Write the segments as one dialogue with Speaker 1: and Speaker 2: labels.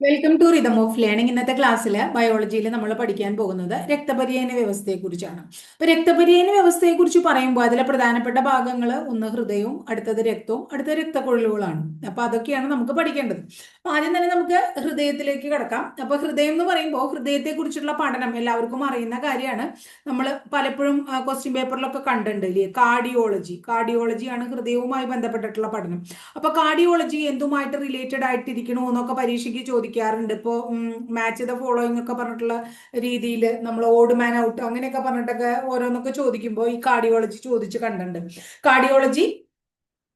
Speaker 1: Welcome to Rhythm of Learning ഇന്നത്തെ ക്ലാസ്സിൽ ബയോളജിയിൽ നമ്മൾ പഠിക്കാൻ പോകുന്നത് രക്തപര്യന വ്യവസ്ഥയെക്കുറിച്ചാണ്. അപ്പൊ രക്തപര്യന വ്യവസ്ഥയെക്കുറിച്ച് പറയുമ്പോൾ അതിലെ പ്രധാനപ്പെട്ട ഭാഗങ്ങൾ ഒന്ന് ഹൃദയവും അടുത്തത് രക്തവും അടുത്ത രക്തക്കൊഴലുകളാണ്. അപ്പൊ അതൊക്കെയാണ് നമുക്ക് പഠിക്കേണ്ടത്. അപ്പൊ ആദ്യം തന്നെ നമുക്ക് ഹൃദയത്തിലേക്ക് കിടക്കാം. അപ്പൊ ഹൃദയം എന്ന് പറയുമ്പോൾ ഹൃദയത്തെ കുറിച്ചുള്ള പഠനം എല്ലാവർക്കും അറിയുന്ന കാര്യമാണ്. നമ്മൾ പലപ്പോഴും ക്വസ്റ്റ്യൻ പേപ്പറിലൊക്കെ കണ്ടിട്ടുണ്ട്. ഇല്ലേ കാർഡിയോളജി കാർഡിയോളജിയാണ് ഹൃദയവുമായി ബന്ധപ്പെട്ടിട്ടുള്ള പഠനം. അപ്പൊ കാർഡിയോളജി എന്തുമായിട്ട് റിലേറ്റഡ് ആയിട്ടിരിക്കണോ എന്നൊക്കെ പരീക്ഷയ്ക്ക് ചോദിക്കാറുണ്ട് ഇപ്പോ മാച്ച് ദ ഫോളോയിങ് ഒക്കെ പറഞ്ഞിട്ടുള്ള രീതിയിൽ നമ്മൾ ഓട് മാൻ ഔട്ട് അങ്ങനെയൊക്കെ പറഞ്ഞിട്ടൊക്കെ ഓരോന്നൊക്കെ ചോദിക്കുമ്പോൾ ഈ കാർഡിയോളജി ചോദിച്ച് കണ്ടിട്ടുണ്ട്. കാർഡിയോളജി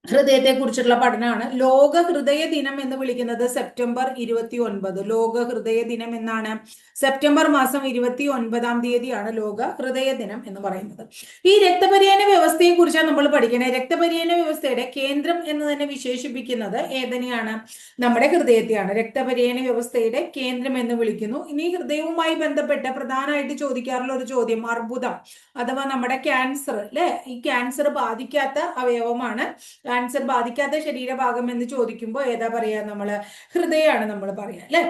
Speaker 1: ഹൃദയത്തെ കുറിച്ചുള്ള പഠനമാണ്. ലോക ഹൃദയ ദിനം എന്ന് വിളിക്കുന്നത് സെപ്റ്റംബർ ഇരുപത്തി ഒൻപത് ലോക ഹൃദയ ദിനം എന്നാണ്. സെപ്റ്റംബർ മാസം ഇരുപത്തി ഒൻപതാം തീയതിയാണ് ലോക ഹൃദയ ദിനം എന്ന് പറയുന്നത്. ഈ രക്തപര്യന വ്യവസ്ഥയെ കുറിച്ചാണ് നമ്മൾ പഠിക്കുന്നത് രക്തപര്യന വ്യവസ്ഥയുടെ കേന്ദ്രം എന്ന് തന്നെ വിശേഷിപ്പിക്കുന്നത് ഏതിനെയാണ്? നമ്മുടെ ഹൃദയത്തെയാണ്. രക്തപര്യന വ്യവസ്ഥയുടെ കേന്ദ്രം എന്ന് വിളിക്കുന്നു. ഇനി ഹൃദയവുമായി ബന്ധപ്പെട്ട് പ്രധാനമായിട്ട് ചോദിക്കാറുള്ള ഒരു ചോദ്യം അർബുദം അഥവാ നമ്മുടെ ക്യാൻസർ അല്ലെ? ഈ ക്യാൻസർ ബാധിക്കാത്ത അവയവമാണ് ക്യാൻസർ ബാധിക്കാത്ത ശരീരഭാഗം എന്ന് ചോദിക്കുമ്പോൾ ഏതാ പറയാ? നമ്മൾ ഹൃദയമാണ് നമ്മൾ പറയാ അല്ലെ?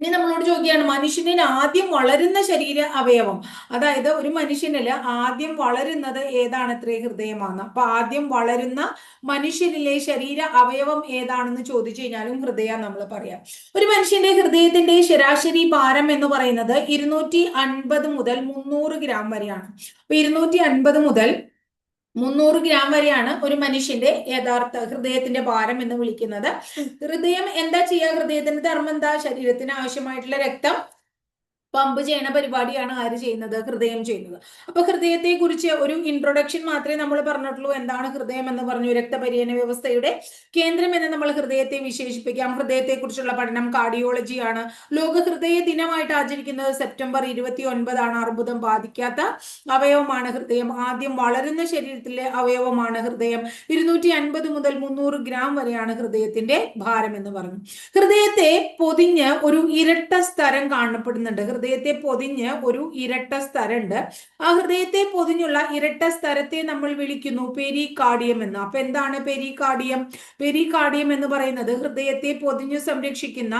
Speaker 1: ഇനി നമ്മളോട് ചോദിക്കുകയാണ് മനുഷ്യനിൽ ആദ്യം വളരുന്ന ശരീര അവയവം അതായത് ഒരു മനുഷ്യനിൽ ആദ്യം വളരുന്നത് ഏതാണ് ഇത്രേ ഹൃദയമാണ്. അപ്പൊ ആദ്യം വളരുന്ന മനുഷ്യനിലെ ശരീര അവയവം ഏതാണെന്ന് ചോദിച്ചു കഴിഞ്ഞാലും ഹൃദയം നമ്മൾ പറയാം. ഒരു മനുഷ്യന്റെ ഹൃദയത്തിന്റെ ശരാശരി ഭാരം എന്ന് പറയുന്നത് ഇരുന്നൂറ്റി അൻപത് മുതൽ മുന്നൂറ് ഗ്രാം വരെയാണ്. അപ്പൊ ഇരുന്നൂറ്റി അൻപത് മുതൽ മുന്നൂറ് ഗ്രാം വരെയാണ് ഒരു മനുഷ്യന്റെ യഥാർത്ഥ ഹൃദയത്തിന്റെ ഭാരം എന്ന് വിളിക്കുന്നത്. ഹൃദയം എന്താ ചെയ്യുക ഹൃദയത്തിന്റെ ധർമ്മം എന്താ? ശരീരത്തിന് ആവശ്യമായിട്ടുള്ള രക്തം. പമ്പ് ചെയ്യണ പരിപാടിയാണ് ആര് ചെയ്യുന്നത്? ഹൃദയം ചെയ്യുന്നത്. അപ്പൊ ഹൃദയത്തെ കുറിച്ച് ഒരു ഇൻട്രൊഡക്ഷൻ മാത്രമേ നമ്മൾ പറഞ്ഞിട്ടുള്ളൂ. എന്താണ് ഹൃദയം എന്ന് പറഞ്ഞു രക്തപര്യന വ്യവസ്ഥയുടെ കേന്ദ്രം എന്ന് നമ്മൾ ഹൃദയത്തെ വിശേഷിപ്പിക്കാം. ഹൃദയത്തെ കുറിച്ചുള്ള പഠനം കാർഡിയോളജിയാണ് ലോക ഹൃദയ ദിനമായിട്ട് ആചരിക്കുന്നത് സെപ്റ്റംബർ ഇരുപത്തി ഒൻപതാണ് അർബുദം ബാധിക്കാത്ത അവയവമാണ് ഹൃദയം. ആദ്യം വളരുന്ന ശരീരത്തിലെ അവയവമാണ് ഹൃദയം. ഇരുന്നൂറ്റി അൻപത് മുതൽ മുന്നൂറ് ഗ്രാം വരെയാണ് ഹൃദയത്തിന്റെ ഭാരം എന്ന് പറഞ്ഞു. ഹൃദയത്തെ പൊതിഞ്ഞ് ഒരു ഇരട്ട സ്ഥലം കാണപ്പെടുന്നുണ്ട്. ഹൃദയത്തെ പൊതിഞ്ഞ് ഒരു ഇരട്ട സ്ഥലമുണ്ട് ആ ഹൃദയത്തെ പൊതിഞ്ഞുള്ള ഇരട്ട സ്ഥരത്തെ നമ്മൾ വിളിക്കുന്നു പെരികാർഡിയം എന്ന്. അപ്പൊ എന്താണ് പെരികാർഡിയം പെരികാർഡിയം എന്ന് പറയുന്നത് ഹൃദയത്തെ പൊതിഞ്ഞു സംരക്ഷിക്കുന്ന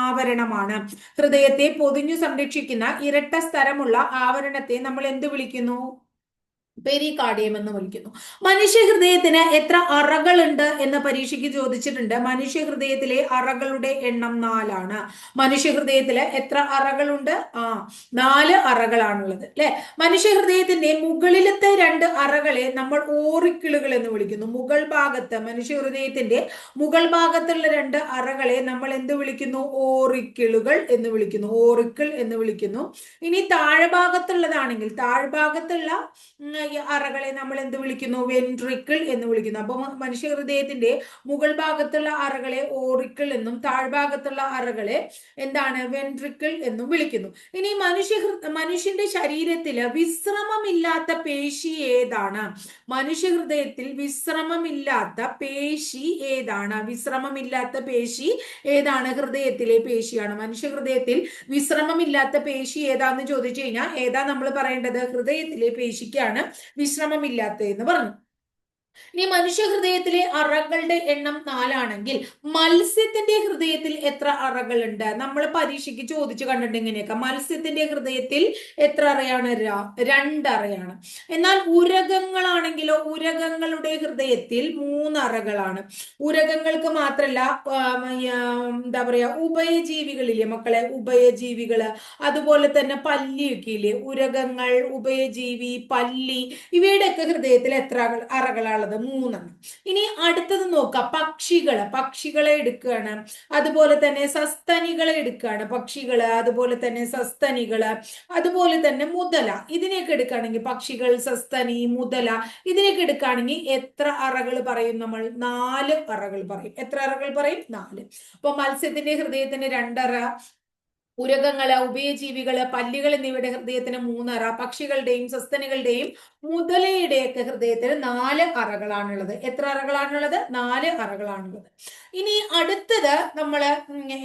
Speaker 1: ആവരണമാണ്. ഹൃദയത്തെ പൊതിഞ്ഞു സംരക്ഷിക്കുന്ന ഇരട്ട സ്ഥരമുള്ള ആവരണത്തെ നമ്മൾ എന്ത് വിളിക്കുന്നു? പെരികാർഡിയം എന്ന് വിളിക്കുന്നു. മനുഷ്യ ഹൃദയത്തിന് എത്ര അറകളുണ്ട് എന്ന് പരീക്ഷയ്ക്ക് ചോദിച്ചിട്ടുണ്ട്. മനുഷ്യ ഹൃദയത്തിലെ അറകളുടെ എണ്ണം നാലാണ്. മനുഷ്യ ഹൃദയത്തിൽ എത്ര അറകളുണ്ട്? ആ നാല് അറകളാണുള്ളത് അല്ലെ? മനുഷ്യ ഹൃദയത്തിന്റെ മുകളിലത്തെ രണ്ട് അറകളെ നമ്മൾ ഓറിക്കിളുകൾ എന്ന് വിളിക്കുന്നു. മുകൾ ഭാഗത്ത് മനുഷ്യ ഹൃദയത്തിന്റെ മുകൾ ഭാഗത്തുള്ള രണ്ട് അറകളെ നമ്മൾ എന്ത് വിളിക്കുന്നു? ഓറിക്കിളുകൾ എന്ന് വിളിക്കുന്നു. ഓറിക്കിൾ എന്ന് വിളിക്കുന്നു. ഇനി താഴ്ഭാഗത്തുള്ളതാണെങ്കിൽ താഴ്ഭാഗത്തുള്ള അറകളെ നമ്മൾ എന്ത് വിളിക്കുന്നു? വെൻട്രിക്കിൾ എന്ന് വിളിക്കുന്നു. അപ്പൊ മനുഷ്യ ഹൃദയത്തിന്റെ മുകൾ ഭാഗത്തുള്ള അറകളെ ഓറിക്കിൾ എന്നും താഴ്ഭാഗത്തുള്ള അറകളെ എന്താണ്? വെൻട്രിക്കിൾ എന്നും വിളിക്കുന്നു. ഇനി മനുഷ്യ മനുഷ്യന്റെ ശരീരത്തിൽ വിശ്രമമില്ലാത്ത പേശി ഏതാണ്? മനുഷ്യ ഹൃദയത്തിൽ വിശ്രമമില്ലാത്ത പേശി ഏതാണ്? വിശ്രമമില്ലാത്ത പേശി ഏതാണ് ഹൃദയത്തിലെ പേശിയാണ്? മനുഷ്യ ഹൃദയത്തിൽ വിശ്രമമില്ലാത്ത പേശി ഏതാന്ന് ചോദിച്ചു കഴിഞ്ഞാൽ ഏതാ നമ്മൾ പറയേണ്ടത്? ഹൃദയത്തിലെ പേശിക്കാണ്. വിശ്രമമില്ലാത്ത എന്ന് പറഞ്ഞു. ഇനി മനുഷ്യ ഹൃദയത്തിലെ അറകളുടെ എണ്ണം നാലാണെങ്കിൽ മത്സ്യത്തിന്റെ ഹൃദയത്തിൽ എത്ര അറകളുണ്ട്? നമ്മൾ പരീക്ഷയ്ക്ക് ചോദിച്ചു കണ്ടിട്ട് ഇങ്ങനെയൊക്കെ. മത്സ്യത്തിന്റെ ഹൃദയത്തിൽ എത്ര അറയാണ്? രണ്ടറയാണ് എന്നാൽ ഉരകങ്ങളാണെങ്കിലോ ഉരകങ്ങളുടെ ഹൃദയത്തിൽ മൂന്നറകളാണ് ഉരകങ്ങൾക്ക് മാത്രല്ല എന്താ പറയാ ഉഭയജീവികളില്ലേ മക്കളെ? ഉഭയജീവികൾ. അതുപോലെ തന്നെ പല്ലിയൊക്കെ ഇല്ലേ ഉരകങ്ങൾ ഉഭയജീവി പല്ലി ഇവയുടെയൊക്കെ ഹൃദയത്തിൽ എത്ര അറകളാണ്? ഉള്ളത് മൂന്നെണ്ണം ഇനി അടുത്തത് നോക്കാം. പക്ഷികൾ. പക്ഷികളെ എടുക്കുകയാണ് അതുപോലെ തന്നെ സസ്തനികളെ എടുക്കുകയാണ് പക്ഷികൾ അതുപോലെ തന്നെ സസ്തനികൾ അതുപോലെ തന്നെ മുതല. ഇതിനെയൊക്കെ എടുക്കുകയാണെങ്കിൽ പക്ഷികൾ സസ്തനി മുതല ഇതിനെയൊക്കെ എടുക്കുകയാണെങ്കിൽ എത്ര അറകൾ പറയും നമ്മൾ? നാല് അറകൾ പറയും. എത്ര അറകൾ പറയും? നാല്. അപ്പൊ മത്സ്യത്തിന്റെ ഹൃദയത്തിന് രണ്ടറ ഉരകങ്ങൾ ഉഭയജീവികൾ പല്ലുകൾ എന്നിവയുടെ ഹൃദയത്തിന് മൂന്നറ പക്ഷികളുടെയും സസ്തനികളുടെയും മുതലയുടെയൊക്കെ ഹൃദയത്തിന് നാല് അറകളാണുള്ളത്. എത്ര അറകളാണുള്ളത്? നാല് അറകളാണുള്ളത്. ഇനി അടുത്തത് നമ്മൾ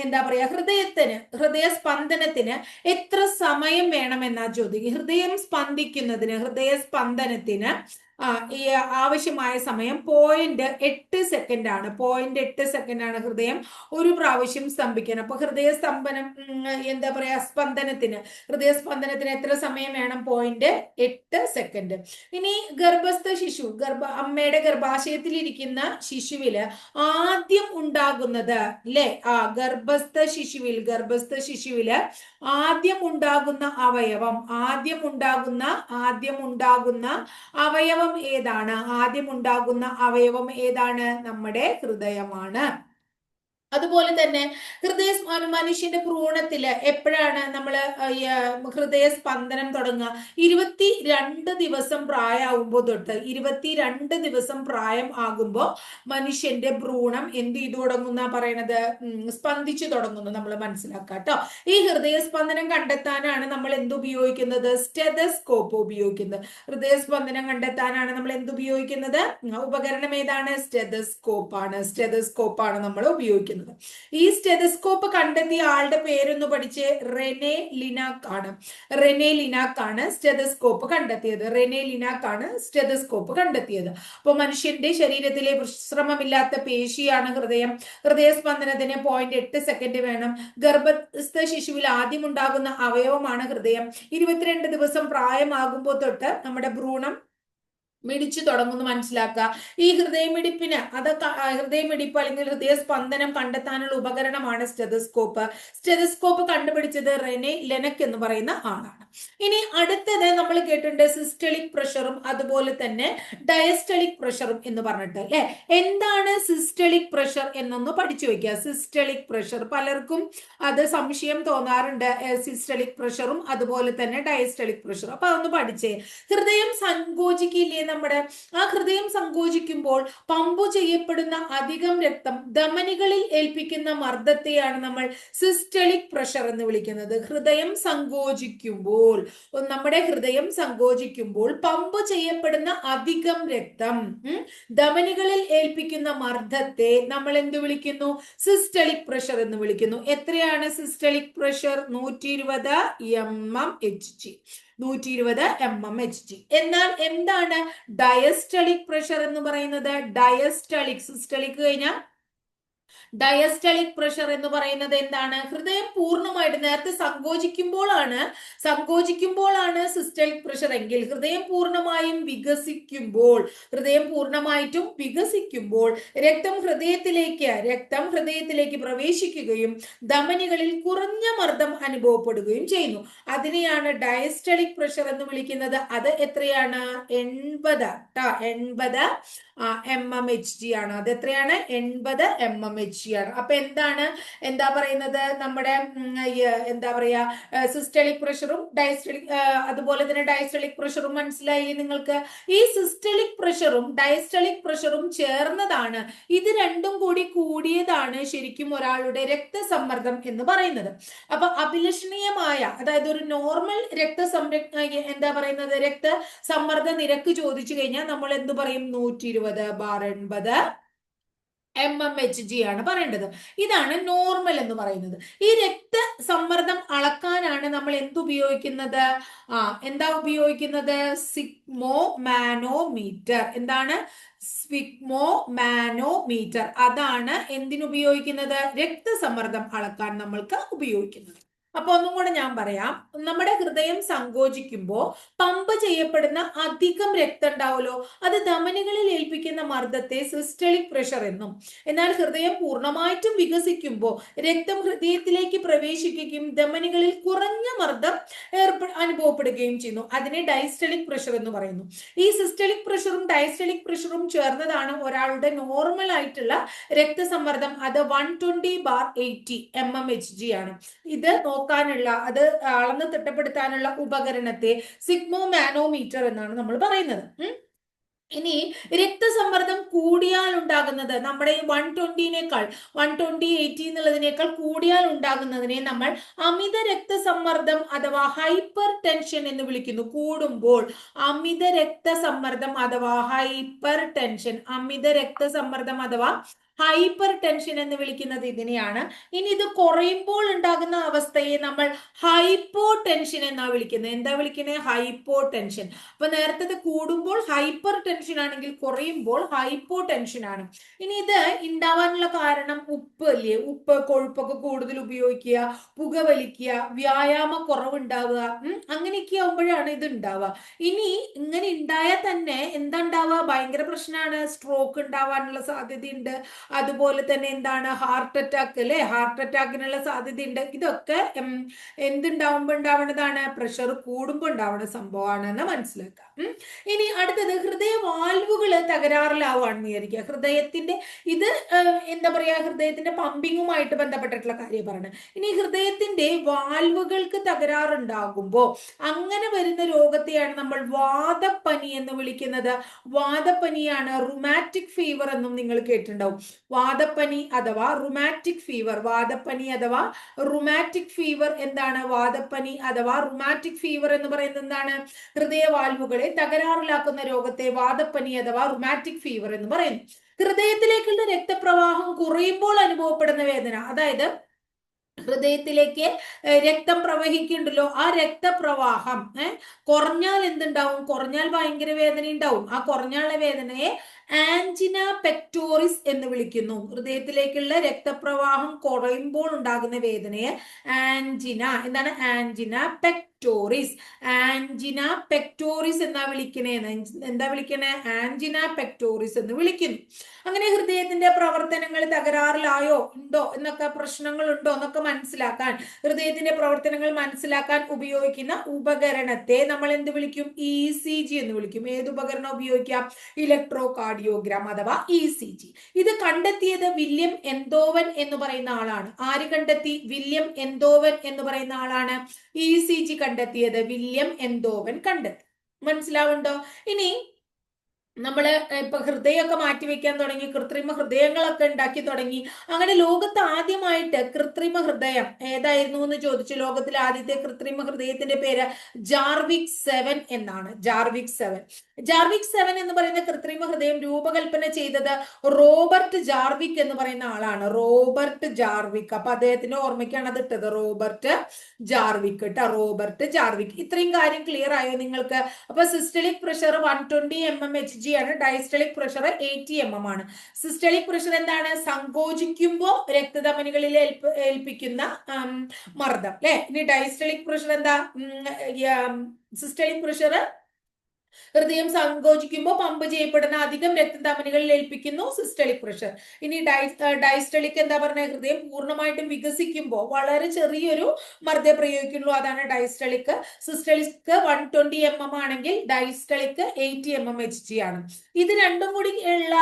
Speaker 1: എന്താ പറയാ ഹൃദയത്തിന് ഹൃദയ സ്പന്ദനത്തിന് എത്ര സമയം വേണമെന്നാ ചോദിക്കും. ഹൃദയം സ്പന്ദിക്കുന്നതിന് ഹൃദയ സ്പന്ദനത്തിന് ഈ ആവശ്യമായ സമയം പോയിന്റ് എട്ട് സെക്കൻഡ് ആണ്. പോയിന്റ് എട്ട് സെക്കൻഡ് ആണ് ഹൃദയം ഒരു പ്രാവശ്യം സ്തംഭിക്കാൻ. അപ്പൊ ഹൃദയ സ്തംഭനം എന്താ പറയാ സ്പന്ദനത്തിന്. ഹൃദയ സ്പന്ദനത്തിന് എത്ര സമയം വേണം? പോയിന്റ് എട്ട് സെക്കൻഡ് ഇനി ഗർഭസ്ഥ ശിശു ഗർഭ അമ്മയുടെ ഗർഭാശയത്തിലിരിക്കുന്ന ശിശുവിൽ ആദ്യം ഉണ്ടാകുന്നത് അല്ലെ ആ ഗർഭസ്ഥ ശിശുവിൽ ഗർഭസ്ഥ ശിശുവിൽ ആദ്യം ഉണ്ടാകുന്ന അവയവം ആദ്യം ഉണ്ടാകുന്ന ആദ്യം ഉണ്ടാകുന്ന അവയവം ഏതാണ്? ആദ്യം ഉണ്ടാകുന്ന അവയവം ഏതാണ്? നമ്മുടെ ഹൃദയമാണ്. അതുപോലെ തന്നെ ഹൃദയ മനുഷ്യന്റെ ഭ്രൂണത്തിൽ എപ്പോഴാണ് നമ്മൾ ഹൃദയ സ്പന്ദനം തുടങ്ങുക? ഇരുപത്തി രണ്ട് ദിവസം പ്രായമാകുമ്പോൾ തൊട്ട് ഇരുപത്തി രണ്ട് ദിവസം പ്രായം ആകുമ്പോൾ മനുഷ്യന്റെ ഭ്രൂണം എന്ത് ചെയ്തു തുടങ്ങുന്ന പറയണത്? സ്പന്ദിച്ചു തുടങ്ങുന്നു നമ്മൾ മനസ്സിലാക്കുക കേട്ടോ ഈ ഹൃദയ സ്പന്ദനം കണ്ടെത്താനാണ് നമ്മൾ എന്ത് ഉപയോഗിക്കുന്നത്? സ്റ്റെതസ്കോപ്പ് ഉപയോഗിക്കുന്നത്. ഹൃദയ സ്പന്ദനം കണ്ടെത്താനാണ് നമ്മൾ എന്ത് ഉപയോഗിക്കുന്നത്? ഉപകരണം ഏതാണ്? സ്റ്റെതസ്കോപ്പ് ആണ് സ്റ്റെതസ്കോപ്പ് ആണ് നമ്മൾ ഉപയോഗിക്കുന്നത്. ഈ സ്റ്റെതസ്കോപ്പ് കണ്ടെത്തിയ ആളുടെ പേരൊന്ന് പഠിച്ച് റെനെ ലിനാക്ക് ആണ്. റെനെ ലിനാക്ക് ആണ് സ്റ്റെതസ്കോപ്പ് കണ്ടെത്തിയത്. റെനെ ലിനാക്ക് ആണ് സ്റ്റെതസ്കോപ്പ് കണ്ടെത്തിയത്. അപ്പോൾ മനുഷ്യന്റെ ശരീരത്തിലെ വിശ്രമമില്ലാത്ത പേശിയാണ് ഹൃദയം. ഹൃദയസ്പന്ദനത്തിന് പോയിന്റ് എട്ട് സെക്കൻഡ് വേണം. ഗർഭസ്ഥ ശിശുവിൽ ആദ്യം ഉണ്ടാകുന്ന അവയവമാണ് ഹൃദയം. ഇരുപത്തിരണ്ട് ദിവസം പ്രായമാകുമ്പോൾ തൊട്ട് നമ്മുടെ ഭ്രൂണം മിടിച്ചു തുടങ്ങുന്നു മനസ്സിലാക്കുക. ഈ ഹൃദയമിടിപ്പിന് അതൊക്കെ ഹൃദയമിടിപ്പ് അല്ലെങ്കിൽ ഹൃദയ സ്പന്ദനം കണ്ടെത്താനുള്ള ഉപകരണമാണ് സ്റ്റെതസ്കോപ്പ്. സ്റ്റെതസ്കോപ്പ് കണ്ടുപിടിച്ചത് റെനെ ലെനക് എന്ന് പറയുന്ന ആളാണ്. ഇനി അടുത്തത് നമ്മൾ കേട്ടിട്ടുണ്ട് സിസ്റ്റളിക് പ്രഷറും അതുപോലെ തന്നെ ഡയസ്റ്റളിക് പ്രഷറും എന്ന് പറഞ്ഞിട്ട് അല്ലെ? എന്താണ് സിസ്റ്റളിക് പ്രഷർ എന്നൊന്ന് പഠിച്ചു വെക്കുക. സിസ്റ്റളിക് പ്രഷർ പലർക്കും അത് സംശയം തോന്നാറുണ്ട്. സിസ്റ്റളിക് പ്രഷറും അതുപോലെ തന്നെ ഡയസ്റ്റളിക് പ്രഷറും അപ്പൊ അതൊന്ന് പഠിച്ചേ. ഹൃദയം സങ്കോചിക്കില്ലേ നമ്മുടെ? ആ ഹൃദയം സങ്കോചിക്കുമ്പോൾ പമ്പു ചെയ്യപ്പെടുന്ന അധികം രക്തം ധമനികളിൽ ഏൽപ്പിക്കുന്ന മർദ്ദത്തെയാണ് നമ്മൾ സിസ്റ്റളിക് പ്രഷർ എന്ന് വിളിക്കുന്നത്. ഹൃദയം സങ്കോചിക്കുമ്പോൾ. നമ്മുടെ ഹൃദയം സങ്കോചിക്കുമ്പോൾ പമ്പ് ചെയ്യപ്പെടുന്ന അധികം രക്തം ധമനികളിൽ ഏൽപ്പിക്കുന്ന മർദ്ദത്തെ നമ്മൾ എന്ത് വിളിക്കുന്നു? സിസ്റ്റളിക് പ്രഷർ എന്ന് വിളിക്കുന്നു. എത്രയാണ് സിസ്റ്റളിക് പ്രഷർ നൂറ്റി ഇരുപത് എം എം എച്ച് ജി നൂറ്റി ഇരുപത് എം എം എച്ച് ജി എന്നാൽ എന്താണ് ഡയസ്റ്റളിക് പ്രഷർ എന്ന് പറയുന്നത്? ഡയസ്റ്റളിക് സിസ്റ്റളിക് കഴിഞ്ഞാൽ ഡയസ്റ്റളിക് പ്രഷർ എന്ന് പറയുന്നത് എന്താണ്? ഹൃദയം പൂർണമായിട്ട് നേരത്തെ സങ്കോചിക്കുമ്പോഴാണ് സങ്കോചിക്കുമ്പോഴാണ് സിസ്റ്റലിക് പ്രഷർ എങ്കിൽ ഹൃദയം പൂർണമായും വികസിക്കുമ്പോൾ ഹൃദയം പൂർണമായിട്ടും വികസിക്കുമ്പോൾ രക്തം ഹൃദയത്തിലേക്ക് രക്തം ഹൃദയത്തിലേക്ക് പ്രവേശിക്കുകയും ധമനികളിൽ കുറഞ്ഞ മർദ്ദം അനുഭവപ്പെടുകയും ചെയ്യുന്നു. അതിനെയാണ് ഡയസ്റ്റളിക് പ്രഷർ എന്ന് വിളിക്കുന്നത്. അത് എത്രയാണ്? എൺപത്. എൺപത് എം എം എച്ച് ജി ആണ്. അത് എത്രയാണ്? എൺപത് എം എം എച്ച് ജി ആണ്. അപ്പൊ എന്താണ്? എന്താ പറയുന്നത്? നമ്മുടെ എന്താ പറയാ സിസ്റ്റലിക് പ്രഷറും ഡയസ്റ്റലിക് അതുപോലെ തന്നെ ഡയസ്റ്റലിക് പ്രഷറും മനസ്സിലായി നിങ്ങൾക്ക്? ഈ സിസ്റ്റലിക് പ്രഷറും ഡയസ്റ്റലിക് പ്രഷറും ചേർന്നതാണ്. ഇത് രണ്ടും കൂടി കൂടിയതാണ് ശരിക്കും ഒരാളുടെ രക്തസമ്മർദ്ദം എന്ന് പറയുന്നത്. അപ്പൊ അഭിലഷണീയമായ അതായത് ഒരു നോർമൽ രക്തസംര എന്താ പറയുന്നത്? രക്തസമ്മർദ്ദ നിരക്ക് ചോദിച്ചു കഴിഞ്ഞാൽ നമ്മൾ എന്ത് പറയും? നൂറ്റി ഇരുപത് ബാർ എൺപത് എം എം എച്ച് ജി ആണ് പറയേണ്ടത്. ഇതാണ് നോർമൽ എന്ന് പറയുന്നത്. ഈ രക്ത സമ്മർദ്ദം അളക്കാനാണ് നമ്മൾ എന്ത് ഉപയോഗിക്കുന്നത്? ആ എന്താ ഉപയോഗിക്കുന്നത്? സിഗ്മോ മാനോമീറ്റർ എന്താണ് സ്വിഗ്മോ മാനോമീറ്റർ അതാണ് എന്തിനുപയോഗിക്കുന്നത് രക്തസമ്മർദ്ദം അളക്കാൻ നമ്മൾക്ക് ഉപയോഗിക്കുന്നത്. അപ്പൊ ഒന്നും കൂടെ ഞാൻ പറയാം. നമ്മുടെ ഹൃദയം സങ്കോചിക്കുമ്പോൾ പമ്പ് ചെയ്യപ്പെടുന്ന അധികം രക്തം ഉണ്ടാവുമല്ലോ. അത് ധമനികളിൽ ഏൽപ്പിക്കുന്ന മർദ്ദത്തെ സിസ്റ്റളിക് പ്രഷർ എന്നും. എന്നാൽ ഹൃദയം പൂർണമായിട്ടും വികസിക്കുമ്പോൾ രക്തം ഹൃദയത്തിലേക്ക് പ്രവേശിക്കുകയും ധമനികളിൽ കുറഞ്ഞ മർദ്ദം ഏർപ്പെ അനുഭവപ്പെടുകയും ചെയ്യുന്നു. അതിനെ ഡയസ്റ്റളിക് പ്രഷർ എന്ന് പറയുന്നു. ഈ സിസ്റ്റളിക് പ്രഷറും ഡയസ്റ്റളിക് പ്രഷറും ചേർന്നതാണ് ഒരാളുടെ നോർമൽ ആയിട്ടുള്ള രക്തസമ്മർദ്ദം. അത് one twenty bar eighty M M H G ആണ്. ഇത് നോക്കാനുള്ള അത് അളന്ന് തിട്ടപ്പെടുത്താനുള്ള ഉപകരണത്തെ സിഗ്മോ മാനോമീറ്റർ എന്നാണ് നമ്മൾ പറയുന്നത്. ഇനി രക്തസമ്മർദ്ദം കൂടിയാൽ ഉണ്ടാകുന്നത് നമ്മുടെ വൺ ട്വന്റിനേക്കാൾ വൺ ട്വന്റി എയ്റ്റി എന്നുള്ളതിനേക്കാൾ കൂടിയാൽ ഉണ്ടാകുന്നതിനെ നമ്മൾ അമിത രക്തസമ്മർദ്ദം അഥവാ ഹൈപ്പർ ടെൻഷൻ എന്ന് വിളിക്കുന്നു. കൂടുമ്പോൾ അമിത രക്തസമ്മർദ്ദം അഥവാ ഹൈപ്പർ ടെൻഷൻ അമിത രക്തസമ്മർദ്ദം അഥവാ ഹൈപ്പർ ടെൻഷൻ എന്ന് വിളിക്കുന്നത് ഇതിനെയാണ്. ഇനി ഇത് കുറയുമ്പോൾ ഉണ്ടാകുന്ന അവസ്ഥയെ നമ്മൾ ഹൈപ്പോ ടെൻഷൻ എന്നാ വിളിക്കുന്നത്. എന്താ വിളിക്കുന്നത് ഹൈപ്പോ ടെൻഷൻ അപ്പൊ നേരത്തെ കൂടുമ്പോൾ ഹൈപ്പർ ടെൻഷൻ ആണെങ്കിൽ കുറയുമ്പോൾ ഹൈപ്പോ ടെൻഷൻ ആണ്. ഇനി ഇത് ഉണ്ടാവാനുള്ള കാരണം ഉപ്പ് അല്ലേ? ഉപ്പ് കൊഴുപ്പൊക്കെ കൂടുതൽ ഉപയോഗിക്കുക പുകവലിക്കുക വ്യായാമ കുറവുണ്ടാവുക അങ്ങനെയൊക്കെ ആവുമ്പോഴാണ് ഇത് ഉണ്ടാവുക ഇനി ഇങ്ങനെ ഉണ്ടായാൽ തന്നെ എന്താ ഉണ്ടാവുക ഭയങ്കര പ്രശ്നമാണ്. സ്ട്രോക്ക് ഉണ്ടാവാനുള്ള സാധ്യതയുണ്ട്. അതുപോലെ തന്നെ എന്താണ് ഹാർട്ട് അറ്റാക്ക് അല്ലെ ഹാർട്ട് അറ്റാക്കിനുള്ള സാധ്യതയുണ്ട്. ഇതൊക്കെ എന്തുണ്ടാവുമ്പോ ഉണ്ടാവുന്നതാണ് പ്രഷർ കൂടുമ്പോൾ ഉണ്ടാവുന്ന സംഭവമാണെന്ന് മനസ്സിലാക്കാം. ഉം. ഇനി അടുത്തത് ഹൃദയ വാൽവുകൾ തകരാറിലാവുകയാണെന്ന് വിചാരിക്കുക. ഹൃദയത്തിന്റെ ഇത് എന്താ പറയാ ഹൃദയത്തിന്റെ പമ്പിങ്ങുമായിട്ട് ബന്ധപ്പെട്ടിട്ടുള്ള കാര്യം പറയണം. ഇനി ഹൃദയത്തിന്റെ വാൽവുകൾക്ക് തകരാറുണ്ടാകുമ്പോൾ അങ്ങനെ വരുന്ന രോഗത്തെയാണ് നമ്മൾ വാദപ്പനി എന്ന് വിളിക്കുന്നത്. വാദപ്പനിയാണ് റുമാറ്റിക് ഫീവർ എന്നും നിങ്ങൾ കേട്ടിട്ടുണ്ടാവും. വാദപ്പനി അഥവാ റുമാറ്റിക് ഫീവർ വാദപ്പനി അഥവാ റുമാറ്റിക് ഫീവർ എന്താണ്? വാദപ്പനി അഥവാ റുമാറ്റിക് ഫീവർ എന്ന് പറയുന്നത് എന്താണ്? ഹൃദയവാൽവുകളെ തകരാറിലാക്കുന്ന രോഗത്തെ വാദപ്പനി അഥവാ റുമാറ്റിക് ഫീവർ എന്ന് പറയുന്നു. ഹൃദയത്തിലേക്കുള്ള രക്തപ്രവാഹം കുറയുമ്പോൾ അനുഭവപ്പെടുന്ന വേദന. അതായത് ഹൃദയത്തിലേക്ക് രക്തം പ്രവഹിക്കുന്നുണ്ടല്ലോ ആ രക്തപ്രവാഹം കുറഞ്ഞാൽ എന്തുണ്ടാവും? കുറഞ്ഞാൽ ഭയങ്കര വേദന ഉണ്ടാവും ആ കുറഞ്ഞാളെ വേദനയെ ആൻജിന പെക്ടോറിസ് എന്ന് വിളിക്കുന്നു. ഹൃദയത്തിലേക്കുള്ള രക്തപ്രവാഹം കുറയുമ്പോൾ ഉണ്ടാകുന്ന വേദനയെ ആൻജിന. എന്താണ് ആൻജിന പെക്ടോറിസ്? ആൻജിന പെക്ടോറിസ് എന്നാ വിളിക്കണേ? എന്താ വിളിക്കണേ? ആൻജിന പെക്ടോറിസ് എന്ന് വിളിക്കുന്നു. അങ്ങനെ ഹൃദയത്തിന്റെ പ്രവർത്തനങ്ങൾ തകരാറിലായോ? ഉണ്ടോ? എന്നൊക്കെ പ്രശ്നങ്ങൾ ഉണ്ടോ എന്നൊക്കെ മനസ്സിലാക്കാൻ ഹൃദയത്തിന്റെ പ്രവർത്തനങ്ങൾ മനസ്സിലാക്കാൻ ഉപയോഗിക്കുന്ന ഉപകരണത്തെ നമ്മൾ എന്ത് വിളിക്കും? ഇ സി ജി എന്ന് വിളിക്കും. ഏത് ഉപകരണം ഉപയോഗിക്കാം? ഇലക്ട്രോ കാർഡിയോഗ്രാം അഥവാ ഇ സി ജി ഇത് കണ്ടെത്തിയത് വില്യം എന്തോവൻ എന്ന് പറയുന്ന ആളാണ്. ആര് കണ്ടെത്തി? വില്യം എന്തോവൻ എന്ന് പറയുന്ന ആളാണ്. ഇ സി ജി കണ്ടെത്തിയത് വില്യം എന്തോവൻ കണ്ടെത്തി. മനസ്സിലാവുണ്ടോ? ഇനി നമ്മൾ ഇപ്പൊ ഹൃദയമൊക്കെ മാറ്റിവെക്കാൻ തുടങ്ങി കൃത്രിമ ഹൃദയങ്ങളൊക്കെ ഉണ്ടാക്കി തുടങ്ങി അങ്ങനെ ലോകത്ത് ആദ്യമായിട്ട് കൃത്രിമ ഹൃദയം ഏതായിരുന്നു എന്ന് ചോദിച്ചു. ലോകത്തിലെ ആദ്യത്തെ കൃത്രിമ ഹൃദയത്തിന്റെ പേര് ജാർവിക് സെവൻ എന്നാണ്. Jarvik seven. ജാർവിക് സെവൻ എന്ന് പറയുന്ന കൃത്രിമ ഹൃദയം രൂപകൽപ്പന ചെയ്തത് റോബർട്ട് ജാർവിക് എന്ന് പറയുന്ന ആളാണ്. Robert Jarvik. അപ്പൊ അദ്ദേഹത്തിന്റെ ഓർമ്മയ്ക്കാണ് അത് ഇട്ടത്. റോബർട്ട് ജാർവിക് കേട്ടോ. Robert Jarvik. ഇത്രയും കാര്യം ക്ലിയർ ആയോ നിങ്ങൾക്ക്? അപ്പൊ systolic pressure one twenty M M H G ആണ്. Diastolic pressure eighty M M ആണ്. സിസ്റ്റളിക് പ്രഷർ എന്താണ്? സങ്കോചിക്കുമ്പോൾ രക്തധമനികളിൽ ഏൽപ്പ- ഏൽപ്പിക്കുന്ന മർദ്ദം. അല്ലെ ഇനി ഡയസ്റ്റളിക് പ്രഷർ എന്താ? സിസ്റ്റളിക് പ്രഷർ ഹൃദയം സങ്കോചിക്കുമ്പോൾ പമ്പ് ചെയ്യപ്പെടുന്ന അധികം രക്തം ധമനികളിൽ ഏൽപ്പിക്കുന്നു സിസ്റ്റളിക് പ്രഷർ ഇനി ഡയസ്റ്റളിക് എന്താ പറഞ്ഞ? ഹൃദയം പൂർണമായിട്ടും വികസിക്കുമ്പോൾ വളരെ ചെറിയൊരു മർദ്ദം പ്രയോഗിക്കുള്ളൂ അതാണ് diastolic systolic one twenty M M ആണെങ്കിൽ diastolic eighty M M H G ആണ്. ഇത് രണ്ടും കൂടി ഉള്ള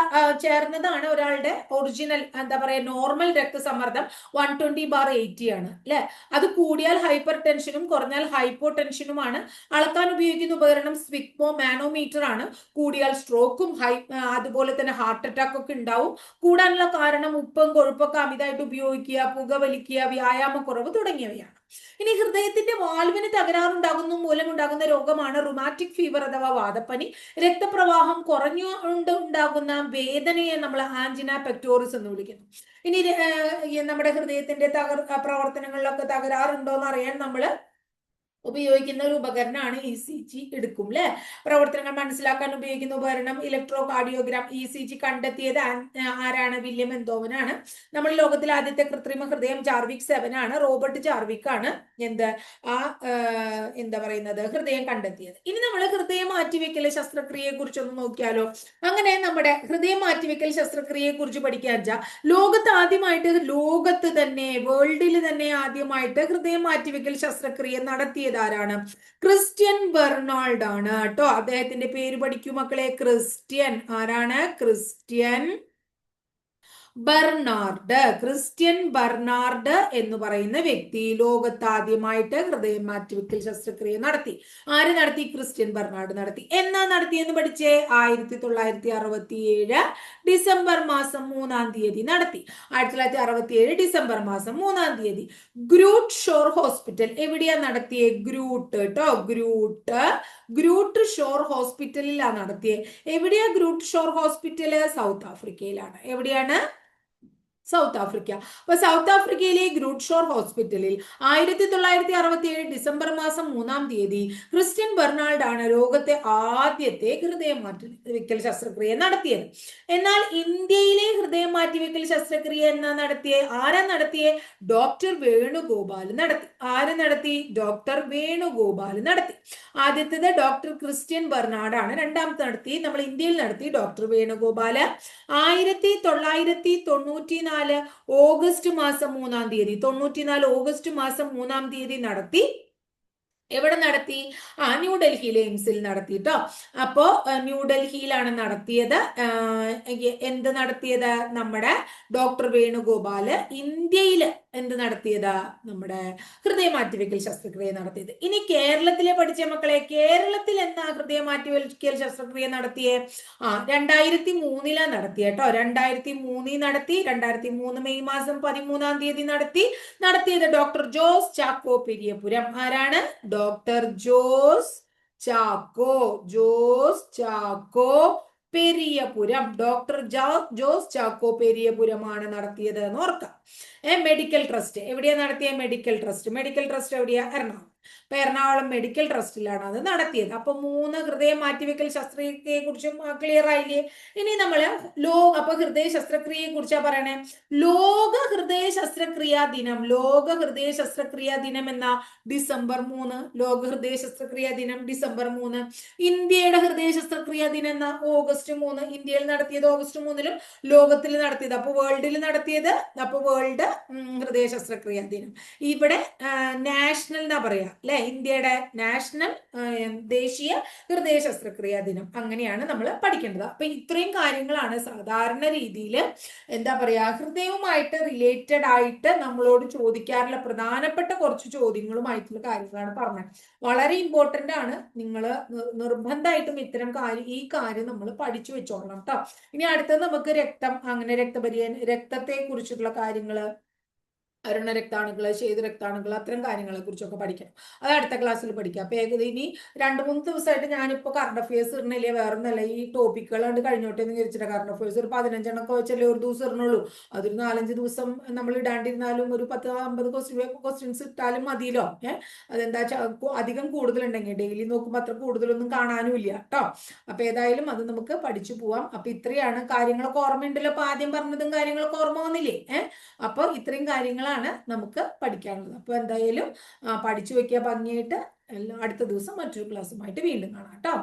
Speaker 1: ചേർന്നതാണ് ഒരാളുടെ ഒറിജിനൽ എന്താ പറയാ നോർമൽ രക്തസമ്മർദ്ദം വൺ ട്വന്റി ബാർ എയ്റ്റി ആണ്. അല്ലെ? അത് കൂടിയാൽ ഹൈപ്പർ ടെൻഷനും കുറഞ്ഞാൽ ഹൈപ്പോ ടെൻഷനുമാണ് അളക്കാൻ ഉപയോഗിക്കുന്ന ഉപകരണം സ്വിഗ്മോ മാനോമീറ്റർ ആണ് കൂടിയാൽ സ്ട്രോക്കും ഹൈ അതുപോലെ തന്നെ ഹാർട്ട് അറ്റാക്ക് ഒക്കെ ഉണ്ടാവും. കൂടാനുള്ള കാരണം ഉപ്പും കൊഴുപ്പൊക്കെ അമിതമായിട്ട് ഉപയോഗിക്കുക പുകവലിക്കുക വ്യായാമക്കുറവ് തുടങ്ങിയവയാണ്. ഇനി ഹൃദയത്തിന്റെ വാൽവിന് തകരാറുണ്ടാകുന്നു മൂലമുണ്ടാകുന്ന രോഗമാണ് റുമാറ്റിക് ഫീവർ അഥവാ വാദപ്പനി. രക്തപ്രവാഹം കുറഞ്ഞുകൊണ്ട് ഉണ്ടാകുന്ന വേദനയെ നമ്മൾ ആൻജിന പെക്ടോറിസ് എന്ന് വിളിക്കുന്നു. ഇനി നമ്മുടെ ഹൃദയത്തിന്റെ തകർ പ്രവർത്തനങ്ങളിലൊക്കെ തകരാറുണ്ടോ എന്ന് അറിയാൻ നമ്മൾ ഉപയോഗിക്കുന്ന ഒരു ഉപകരണമാണ് ഇ സി ജി എടുക്കും അല്ലെ പ്രവർത്തനങ്ങൾ മനസ്സിലാക്കാൻ ഉപയോഗിക്കുന്ന ഉപകരണം electrocardiogram E C G കണ്ടെത്തിയത് ആരാണ്? വില്യം എന്തോവനാണ്. നമ്മൾ ലോകത്തിലെ ആദ്യത്തെ കൃത്രിമ ഹൃദയം ജാർവിക് സെവൻ ആണ്. റോബർട്ട് ജാർവിക് ആണ്. എന്ത്? ആ എന്താ പറയുന്നത്? ഹൃദയം കണ്ടെത്തിയത്. ഇനി നമ്മൾ ഹൃദയം മാറ്റിവെക്കൽ ശസ്ത്രക്രിയയെ കുറിച്ചൊന്ന് നോക്കിയാലോ. അങ്ങനെ നമ്മുടെ ഹൃദയം മാറ്റിവെക്കൽ ശസ്ത്രക്രിയയെ കുറിച്ച് പഠിക്കാൻ വെച്ചാൽ ലോകത്ത് ആദ്യമായിട്ട് ലോകത്ത് തന്നെ വേൾഡിൽ തന്നെ ആദ്യമായിട്ട് ഹൃദയം മാറ്റിവെക്കൽ ശസ്ത്രക്രിയ നടത്തിയത് ആരാണ് ക്രിസ്ത്യൻ ബെർണാൾഡ് ആണ് കേട്ടോ. അദ്ദേഹത്തിന്റെ പേര് പഠിക്കൂ മക്കളെ. ക്രിസ്ത്യൻ. ആരാണ്? ക്രിസ്ത്യൻ ബെർണാർഡ് ക്രിസ്ത്യൻ ബെർണാർഡ് എന്ന് പറയുന്ന വ്യക്തി ലോകത്താദ്യമായിട്ട് ഹൃദയം മാറ്റിവെക്കൽ ശസ്ത്രക്രിയ നടത്തി. ആര് നടത്തി? ക്രിസ്ത്യൻ ബെർണാർഡ് നടത്തി. എന്നാ നടത്തി എന്ന് പഠിച്ചേ? ആയിരത്തി തൊള്ളായിരത്തി അറുപത്തി ഏഴ് ഡിസംബർ മാസം മൂന്നാം തീയതി നടത്തി. ആയിരത്തി തൊള്ളായിരത്തി അറുപത്തി ഏഴ് ഡിസംബർ മാസം മൂന്നാം തീയതി. Groote Schuur hospital. എവിടെയാ നടത്തിയേ? ഗ്രൂട്ട് കേട്ടോ ഗ്രൂട്ട് ഗ്രൂട്ട് ഷോർ ഹോസ്പിറ്റലിലാണ് നടത്തിയത് എവിടെയാ ഗ്രൂട്ട് ഷോർ ഹോസ്പിറ്റൽ സൗത്ത് ആഫ്രിക്കയിലാണ്. എവിടെയാണ്? സൗത്ത് ആഫ്രിക്ക അപ്പൊ സൗത്ത് ആഫ്രിക്കയിലെ ഗ്രൂഡ്ഷോർ ഷോർ ഹോസ്പിറ്റലിൽ ആയിരത്തി തൊള്ളായിരത്തി അറുപത്തി ഏഴ് ഡിസംബർ മാസം മൂന്നാം തീയതി ക്രിസ്ത്യൻ ബെർണാൾഡ് ആണ് രോഗത്തെ ആദ്യത്തെ ഹൃദയം മാറ്റിവെക്കൽ ശസ്ത്രക്രിയ നടത്തിയത്. എന്നാൽ ഇന്ത്യയിലെ ഹൃദയം മാറ്റിവെക്കൽ ശസ്ത്രക്രിയ എന്നാ നടത്തിയ? ആരാ നടത്തിയ? ഡോക്ടർ വേണുഗോപാൽ നടത്തി. ആര് നടത്തി? ഡോക്ടർ വേണുഗോപാൽ നടത്തി. ആദ്യത്തേത് ഡോക്ടർ ക്രിസ്ത്യൻ ബെർണാഡ് ആണ് രണ്ടാമത്തെ നടത്തി നമ്മൾ ഇന്ത്യയിൽ നടത്തി ഡോക്ടർ വേണുഗോപാൽ ആയിരത്തി തൊള്ളായിരത്തി തൊണ്ണൂറ്റി നാല് ഓഗസ്റ്റ് മാസം മൂന്നാം തീയതി തൊണ്ണൂറ്റിനാല് ഓഗസ്റ്റ് മാസം മൂന്നാം തീയതി നടത്തി എവിടെ നടത്തി? ആ ന്യൂഡൽഹിയിലെ എയിംസിൽ നടത്തി കേട്ടോ അപ്പോ ന്യൂഡൽഹിയിലാണ് നടത്തിയത്. എന്ത് നടത്തിയത്? നമ്മുടെ ഡോക്ടർ വേണുഗോപാൽ ഇന്ത്യയിൽ എന്ത് നടത്തിയത്? നമ്മുടെ ഹൃദയ മാറ്റിവെക്കൽ ശസ്ത്രക്രിയ നടത്തിയത്. ഇനി കേരളത്തിലെ പഠിച്ച മക്കളെ കേരളത്തിൽ എന്താ ഹൃദയ മാറ്റിവെക്കൽ ശസ്ത്രക്രിയ നടത്തിയേ? ആ രണ്ടായിരത്തി മൂന്നിലാ നടത്തിയ കേട്ടോ രണ്ടായിരത്തി മൂന്നിൽ നടത്തി രണ്ടായിരത്തി മൂന്ന് മെയ് മാസം പതിമൂന്നാം തീയതി നടത്തി. നടത്തിയത് ഡോക്ടർ ജോസ് ചാക്കോ പെരിയപുരം. ആരാണ്? ഡോക്ടർ ജോസ് ചാക്കോ ജോസ് ചാക്കോ പെരിയപുരം. ഡോക്ടർ ജോസ് ചാക്കോ പെരിയപുരമാണ് നടത്തിയത് എന്ന് ഓർക്കാം. ഏ മെഡിക്കൽ ട്രസ്റ്റ് എവിടെയാണ് നടത്തിയ മെഡിക്കൽ ട്രസ്റ്റ് മെഡിക്കൽ ട്രസ്റ്റ് എവിടെയാ? എറണാകുളം. അപ്പൊ എറണാകുളം മെഡിക്കൽ ട്രസ്റ്റിലാണ് അത് നടത്തിയത്. അപ്പൊ മൂന്ന് ഹൃദയ മാറ്റിവെക്കൽ ശസ്ത്രക്രിയയെ കുറിച്ചും ക്ലിയർ ആയില്ലേ? ഇനി നമ്മൾ ലോ അപ്പൊ ഹൃദയ ശസ്ത്രക്രിയയെ കുറിച്ചാ പറയണേ. ലോക ഹൃദയ ശസ്ത്രക്രിയാ ദിനം. ലോക ഹൃദയ ശസ്ത്രക്രിയാ ദിനം എന്ന ഡിസംബർ മൂന്ന്. ലോക ഹൃദയ ശസ്ത്രക്രിയാ ദിനം ഡിസംബർ മൂന്ന്. ഇന്ത്യയുടെ ഹൃദയ ശസ്ത്രക്രിയാ ദിനം എന്ന ഓഗസ്റ്റ് മൂന്ന്. ഇന്ത്യയിൽ നടത്തിയത് ഓഗസ്റ്റ് മൂന്നിലും ലോകത്തിൽ നടത്തിയത്. അപ്പൊ വേൾഡിൽ നടത്തിയത് അപ്പൊ വേൾഡ് ഹൃദയ ശസ്ത്രക്രിയാ ദിനം. ഇവിടെ നാഷണൽ എന്നാ പറയാ. അല്ലെ? ഇന്ത്യയുടെ നാഷണൽ ദേശീയ ഹൃദയ ശസ്ത്രക്രിയാ ദിനം. അങ്ങനെയാണ് നമ്മൾ പഠിക്കേണ്ടത്. അപ്പൊ ഇത്രയും കാര്യങ്ങളാണ് സാധാരണ രീതിയിൽ എന്താ പറയാ ഹൃദയവുമായിട്ട് റിലേറ്റഡ് ആയിട്ട് നമ്മളോട് ചോദിക്കാറുള്ള പ്രധാനപ്പെട്ട കുറച്ച് ചോദ്യങ്ങളുമായിട്ടുള്ള കാര്യങ്ങളാണ് പറഞ്ഞത്. വളരെ ഇമ്പോർട്ടന്റ് ആണ് നിങ്ങൾ നിർബന്ധമായിട്ടും ഇത്തരം കാര്യം ഈ കാര്യം നമ്മൾ പഠിച്ചു വെച്ചോളണം കേട്ടോ ഇനി അടുത്തത് നമുക്ക് രക്തം അങ്ങനെ രക്തപരിയ രക്തത്തെ കുറിച്ചിട്ടുള്ള കാര്യങ്ങൾ അരുണ രക്താണുക്കൾ ശേതു രക്താണുക്കൾ അത്തരം കാര്യങ്ങളെ കുറിച്ചൊക്കെ പഠിക്കണം. അത് അടുത്ത ക്ലാസ്സിൽ പഠിക്കാം. അപ്പൊ ഏകദേശം ഇനി രണ്ട് മൂന്ന് ദിവസമായിട്ട് ഞാനിപ്പോ കറണ്ട് അഫയേഴ്സ് ഇടണില്ലേ വേറൊന്നല്ല. ഈ ടോപ്പിക്കുകൾ കണ്ട് കഴിഞ്ഞോട്ടെ എന്ന് വിചാരിച്ചിട്ട് കറണ്ട് അഫയേഴ്സ് ഒരു പതിനഞ്ചെണ്ണൊക്കെ വെച്ചല്ലേ ഒരു ദിവസം ഇടണുള്ളൂ. അതൊരു നാലഞ്ച് ദിവസം നമ്മൾ ഇടാണ്ടിരുന്നാലും ഒരു പത്ത് അമ്പത് ക്വസ്റ്റ്യൻ ക്വസ്റ്റ്യൻസ് ഇട്ടാലും മതിയല്ലോ. ഏഹ് അതെന്താ അധികം കൂടുതലുണ്ടെങ്കിൽ ഡെയിലി നോക്കുമ്പോൾ അത്ര കൂടുതലൊന്നും കാണാനും ഇല്ല കേട്ടോ അപ്പൊ ഏതായാലും അത് നമുക്ക് പഠിച്ചു പോവാം. അപ്പൊ ഇത്രയാണ് കാര്യങ്ങളൊക്കെ ഓർമ്മയുണ്ടല്ലോ. അപ്പൊ ആദ്യം പറഞ്ഞതും കാര്യങ്ങളൊക്കെ ഓർമ്മ വന്നില്ലേ? ഏഹ് അപ്പൊ ഇത്രയും കാര്യങ്ങളാണ് നമുക്ക് പഠിക്കാനുള്ളത്. അപ്പോൾ എന്തായാലും പഠിച്ചു വയ്ക്കുക ഭംഗിയായിട്ട് അടുത്ത ദിവസം മറ്റൊരു ക്ലാസ്സുമായിട്ട് വീണ്ടും കാണാം കേട്ടോ.